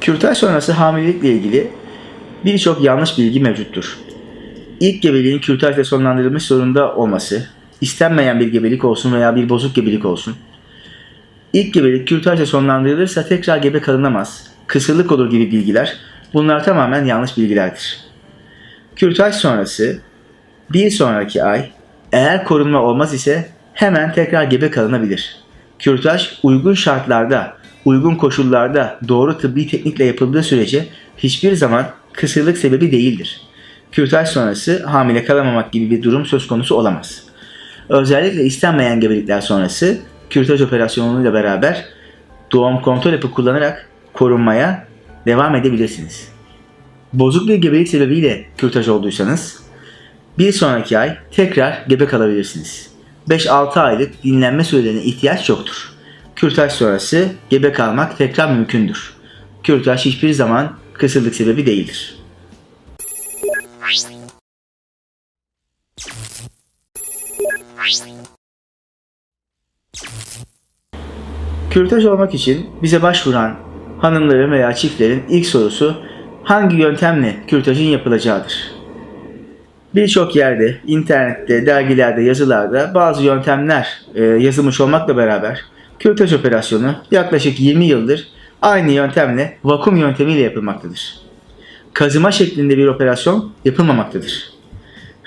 Kürtaj sonrası hamilelikle ilgili birçok yanlış bilgi mevcuttur. İlk gebeliğin kürtajla sonlandırılmış zorunda olması, istenmeyen bir gebelik olsun veya bir bozuk gebelik olsun. İlk gebelik kürtajla sonlandırılırsa tekrar gebe kalınamaz, kısırlık olur gibi bilgiler bunlar tamamen yanlış bilgilerdir. Kürtaj sonrası bir sonraki ay eğer korunma olmaz ise hemen tekrar gebe kalınabilir. Kürtaj uygun şartlarda, uygun koşullarda doğru tıbbi teknikle yapıldığı sürece hiçbir zaman kısırlık sebebi değildir. Kürtaj sonrası hamile kalamamak gibi bir durum söz konusu olamaz. Özellikle istenmeyen gebelikler sonrası kürtaj operasyonuyla beraber doğum kontrol hapı kullanarak korunmaya devam edebilirsiniz. Bozuk bir gebelik sebebiyle kürtaj olduysanız bir sonraki ay tekrar gebe kalabilirsiniz. 5-6 aylık dinlenme sürelerine ihtiyaç yoktur. Kürtaj sonrası gebe kalmak tekrar mümkündür. Kürtaj hiçbir zaman kısırlık sebebi değildir. Kürtaj olmak için bize başvuran hanımların veya çiftlerin ilk sorusu hangi yöntemle kürtajın yapılacağıdır. Birçok yerde, internette, dergilerde, yazılarda bazı yöntemler e, yazılmış olmakla beraber kürtaj operasyonu yaklaşık 20 yıldır aynı yöntemle vakum yöntemiyle yapılmaktadır. Kazıma şeklinde bir operasyon yapılmamaktadır.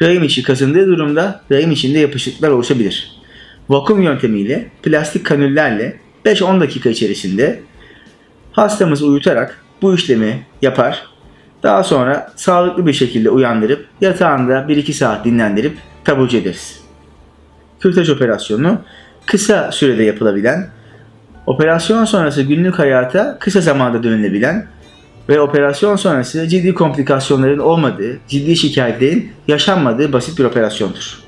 Rahim içi kazındığı durumda rahim içinde yapışıklıklar oluşabilir. Vakum yöntemiyle plastik kanüllerle 5-10 dakika içerisinde hastamızı uyutarak bu işlemi yapar. Daha sonra sağlıklı bir şekilde uyandırıp yatağında 1-2 saat dinlendirip taburcu ederiz. Kürtaj operasyonu kısa sürede yapılabilen, operasyon sonrası günlük hayata kısa zamanda dönülebilen ve operasyon sonrası ciddi komplikasyonların olmadığı, ciddi şikayetlerin yaşanmadığı basit bir operasyondur.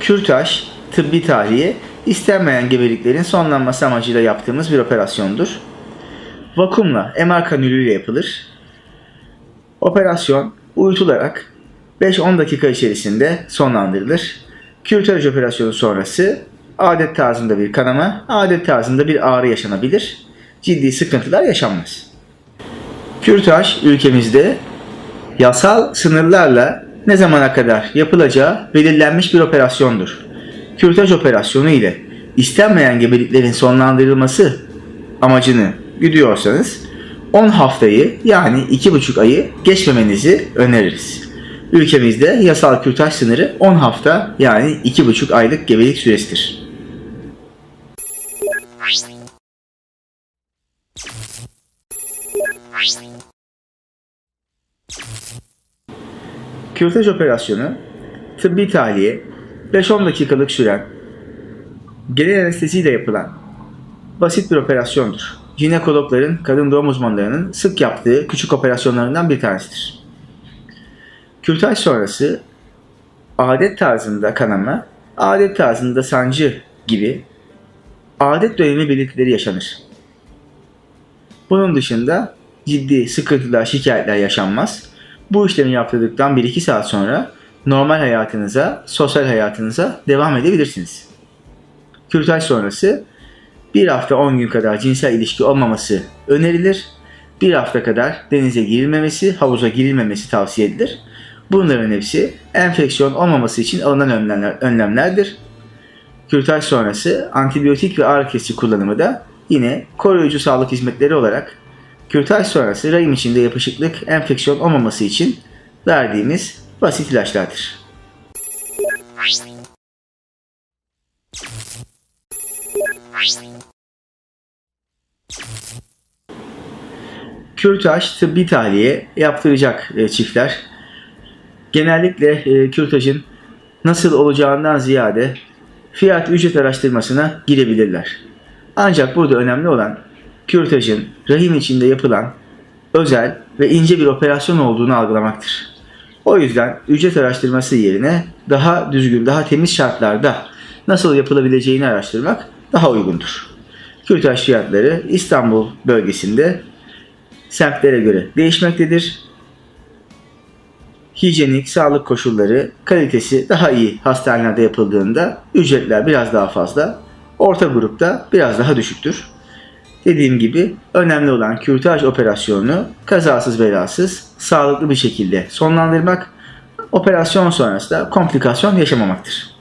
Kürtaj, tıbbi tahliye, istenmeyen gebeliklerin sonlanması amacıyla yaptığımız bir operasyondur. Vakumla, MR kanülüyle yapılır. Operasyon uyutularak 5-10 dakika içerisinde sonlandırılır. Kürtaj operasyonu sonrası adet tarzında bir kanama, adet tarzında bir ağrı yaşanabilir. Ciddi sıkıntılar yaşanmaz. Kürtaj ülkemizde yasal sınırlarla ne zamana kadar yapılacağı belirlenmiş bir operasyondur. Kürtaj operasyonu ile istenmeyen gebeliklerin sonlandırılması amacını güdüyorsanız 10 haftayı yani 2,5 ayı geçmemenizi öneririz. Ülkemizde yasal kürtaj sınırı 10 hafta yani 2,5 aylık gebelik süresidir. Kürtaj operasyonu tıbbi tahliye 5-10 dakikalık süren genel anesteziyle yapılan basit bir operasyondur. Jinekologların, kadın doğum uzmanlarının sık yaptığı küçük operasyonlarından bir tanesidir. Kürtaj sonrası adet tarzında kanama, adet tarzında sancı gibi adet dönemi belirtileri yaşanır. Bunun dışında ciddi sıkıntılar, şikayetler yaşanmaz. Bu işlemi yaptırdıktan 1-2 saat sonra normal hayatınıza, sosyal hayatınıza devam edebilirsiniz. Kürtaj sonrası bir hafta 10 gün kadar cinsel ilişki olmaması önerilir. Bir hafta kadar denize girilmemesi, havuza girilmemesi tavsiye edilir. Bunların hepsi enfeksiyon olmaması için alınan önlemler, önlemlerdir. Kürtaj sonrası antibiyotik ve ağrı kesici kullanımı da yine koruyucu sağlık hizmetleri olarak kürtaj sonrası rahim içinde yapışıklık, enfeksiyon olmaması için verdiğimiz basit ilaçlardır. Kürtaj tıbbi tahliye yaptıracak e, çiftler genellikle e, kürtajın nasıl olacağından ziyade fiyat ücret araştırmasına girebilirler. Ancak burada önemli olan kürtajın rahim içinde yapılan özel ve ince bir operasyon olduğunu algılamaktır. O yüzden ücret araştırması yerine daha düzgün, daha temiz şartlarda nasıl yapılabileceğini araştırmak daha uygundur. Kürtaj fiyatları İstanbul bölgesinde semtlere göre değişmektedir. hijyenik, sağlık koşulları, kalitesi daha iyi hastanelerde yapıldığında ücretler biraz daha fazla. Orta grupta biraz daha düşüktür. Dediğim gibi önemli olan kürtaj operasyonunu kazasız belasız sağlıklı bir şekilde sonlandırmak, operasyon sonrası da komplikasyon yaşamamaktır.